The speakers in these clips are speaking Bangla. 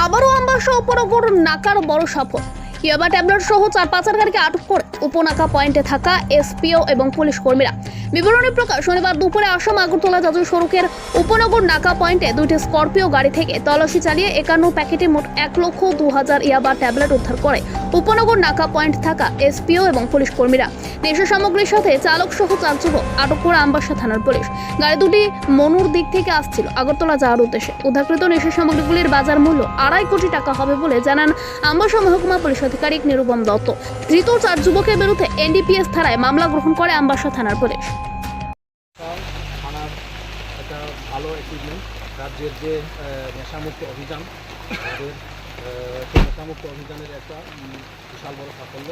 আবারও আমবাসা ওপর নাকার বড় সফল ইয়াবা ট্যাবলেট সহ চার পাচারকারীকে আটক করে উপনাকা পয়েন্টে থাকা এসপিও এবং পুলিশ কর্মীরা। বিবরণী প্রকাশ শনিবার দুপুরে আসাম আগরতলা জাতীয় সড়কের উপনগর নাকা পয়েন্টে দুইটি স্করপিও গাড়ি থেকে তল্লাশি চালিয়ে একান্ন প্যাকেটে মোট এক লক্ষ দু হাজার ইয়াবা ট্যাবলেট উদ্ধার করে উপনগর নাকা পয়েন্ট থাকা এসপিও এবং পুলিশ কর্মীরা। নেশা সামগ্রীর সাথে চালক সহ চার যুবক আটক করে আমবাসা থানার পুলিশ। গাড়ি দুটি মনুর দিক থেকে আসছিল আগরতলা যাওয়ার উদ্দেশ্যে। উদ্ধারকৃত নেশা সামগ্রীগুলির বাজার মূল্য আড়াই কোটি টাকা হবে বলে জানান আমবাসা মহকুমা পুলিশ আধিকারিক নিরুপম দত্ত। ধৃত চার যুবকের বিরুদ্ধে এনডিপিএস থানায় মামলা গ্রহণ করে আমবাসা থানার পুলিশ। থানার একটা ভালো অ্যাচিভমেন্ট রাজ্যের যে নেশামুক্ত অভিযান আহ, সেই নেশামুক্ত অভিযানের একটা বিশাল বড় সাফল্য।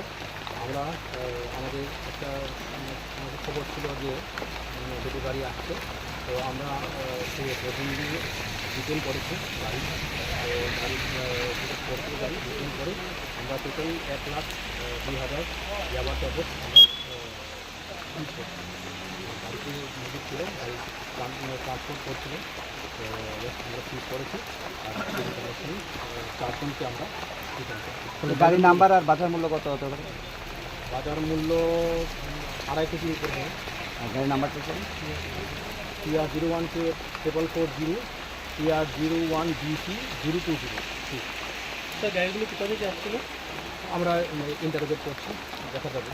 আমরা আমাদের একটা আমাদের খবর ছিল যে দুটো গাড়ি আসছে তো আমরা আহ, প্রথম প্রতিনিধি ডিটেল করেছি গাড়ি গাড়ি গাড়ি ডিটেল করে আমরা টোটাল এক লাখ দুই হাজার ইয়াবার ট্যাবলেট আমরা আহ, use করছি। গাড়িতে মজুদ ছিল গাড়ি ট্রান্সপোর্ট করছিল তো আমরা সিজ করেছি। আর চারজনকে আমরা গাড়ির নাম্বার আর বাজার মূল্য কত হতে পারে? বাজার মূল্য আড়াই কেজি উপর আর গাড়ির নাম্বারটা sir TR zero one two triple four zero TR zero one G BC zero two zero sir গাড়িগুলো কোথা থেকে আসছিল? আমরা মানে, ইন্টারভিউ করছি দেখা যাবে।